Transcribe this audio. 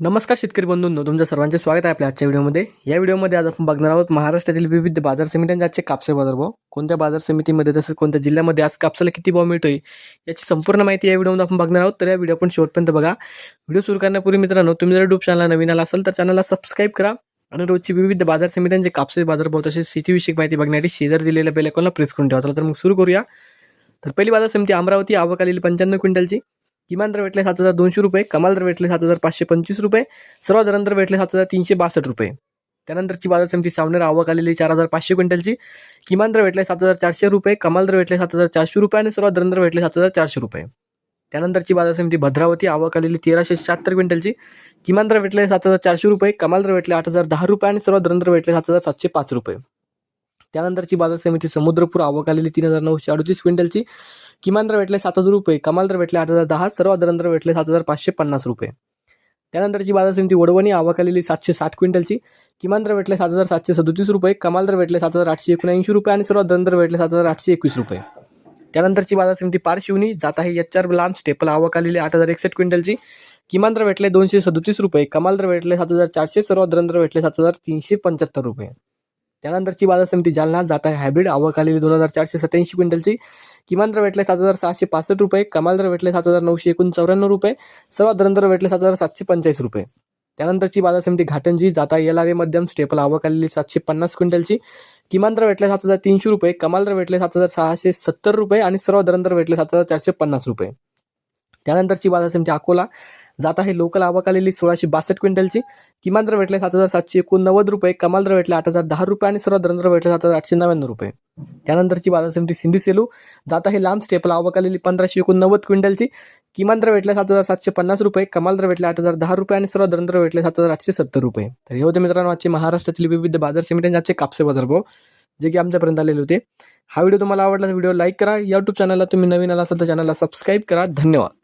नमस्कार शेतकरी बंधूंनो तुमचं सर्वांचे स्वागत आहे आपल्या आजच्या व्हिडिओमध्ये. या व्हिडिओमध्ये आज आपण बघणार आहोत महाराष्ट्रातील विविध बाजार समित्यांचे आजचे कापसे बाजारभाव. कोणत्या बाजार समितीमध्ये तसंच कोणत्या जिल्ह्यामध्ये आज कापसाला किती भाव मिळतोय याची संपूर्ण माहिती या व्हिडिओमध्ये आपण बघणार आहोत. तर या व्हिडिओ आपण शेवटपर्यंत बघा. व्हिडिओ सुरू करण्यापूर्वी मित्रांनो तुम्ही जर डूब चॅनलला नवीन आला असेल तर चॅनलला सबस्क्राईब करा आणि रोजची विविध बाजार समित्यांचे कापसे बाजारभाव तसेच शेतीविषयक माहिती बघण्यासाठी शेजार दिलेल्या बेल आयकॉनला प्रेस करून ठेवा. चला तर मग सुरू करूया. तर पहिली बाजार समिती अमरावती आवक आलेली पंच्याण्णव क्विंटलची. किमान दर भेटले सात हजार दोनशे रुपये कमाल दर भेटले सात हजार पाचशे पंचवीस रुपये सर्वात दर भेटले सात हजार तीनशे बासष्ट रुपये. त्यानंतरची बाजार समिती सावनेर आवक आलेली चार हजार पाचशे क्विंटलची. किमान दर भेटले सात हजार चारशे रुपये कमाल दर भेटले सात हजार चारशे रुपये आणि सर्वात दर भेटले सात हजार चारशे रुपये. त्यानंतरची बाजार समिती भद्रावती आवक आलेली तेराशे शहात्तर क्विंटलची. किमान दर भेटले सात हजार चारशे रुपये कमाल दर भेटले आठ हजार दहा रुपये आणि सर्वात दर भेटले सात हजार सातशे पाच रुपये. त्यानंतरची बाजार समिती समुद्रपूर आवक आलेली तीन हजार नऊशे अडतीस क्विंटलची. किमान दर भेटले सात हजार रुपये कमाल दर भेटले आठ हजार दहा सर्व दर भेटले सात हजार पाचशे पन्नास रुपये. त्यानंतरची बाजार समिती वडवणी आवक आलेली सातशे साठ क्विंटलची. किमान दर भेटले सात हजार सातशे सदतीस रुपये कमाल दर भेटले सात हजार आठशे एकोणऐंशी रुपये आणि सर्व दर भेटले सात हजार आठशे एकवीस रुपये. त्यानंतरची बाजार समिती पारशिवनी जात आहे एच आर लांब स्टेपल आवक आलेली आठ हजार एकसष्ट क्विंटलची. किमान दर भेटले दोनशे सदतीस रुपये कमाल दर भेटले सात हजार चारशे सर्व दर भेटले सात हजार तीनशे पंच्याहत्तर रुपये. त्यानंतरची बाजार समिती जालना जात आहे. हायब्रिड आवक आलेली दोन हजार चारशे सत्याऐंशी क्विंटलची किमान दर भेटले सात हजार सहाशे पासष्ट रुपये कमाल दर भेटले सात हजार नऊशे एकूण चौऱ्याण्णव रुपये सर्वात दर भेटले सात हजार सातशे पंचाळीस रुपये. त्यानंतरची बाजार समिती घाटंजी जाता एल आर ए मध्यम स्टेपल आवक आलेली सातशे पन्नास क्विंटलची किमान दर भेटले सात हजार तीनशे रुपये कमाल दर भेटले सात हजार सहाशे सत्तर रुपये आणि सर्व दर भेटले सात हजार चारशे पन्नास रुपये. त्यानंतरची बाजार समिती अकोला जात आहे. लोकल आवक आलेली सोळाशे बासष्ट क्विंटलची. किमान दर भेटले सात हजार सातशे एकोणनव्वद रुपये. कमाल दर भेटले आठ हजार दहा रुपये आणि सर्वात दर भेटले सात हजार आठशे नव्याण्णव रुपये. त्यानंतरची बाजार समिती सिंधी सेलू. जात आहे लांब स्टेपल आवक आलेली पंधराशे एकोणनव्वद क्विंटलची. किमान दर भेटले सात हजार सातशे पन्नास रुपये. कमाल दर भेटले आठ हजार दहा रुपये आणि सर्वात दर भेटले सात हजार आठशे सत्तर रुपये. तर हे होते मित्रांनो आजचे महाराष्ट्रातील विविध बाजार समित्यांचे आजचे कापसे बाजार भाव जे की आमच्यापर्यंत आलेले होते. हा व्हिडिओ तुम्हाला आवडला तर व्हिडिओ लाईक करा. यूट्यूब चॅनलला तुम्ही नवीन आला असाल तर चॅनलला सबस्क्राईब करा. धन्यवाद.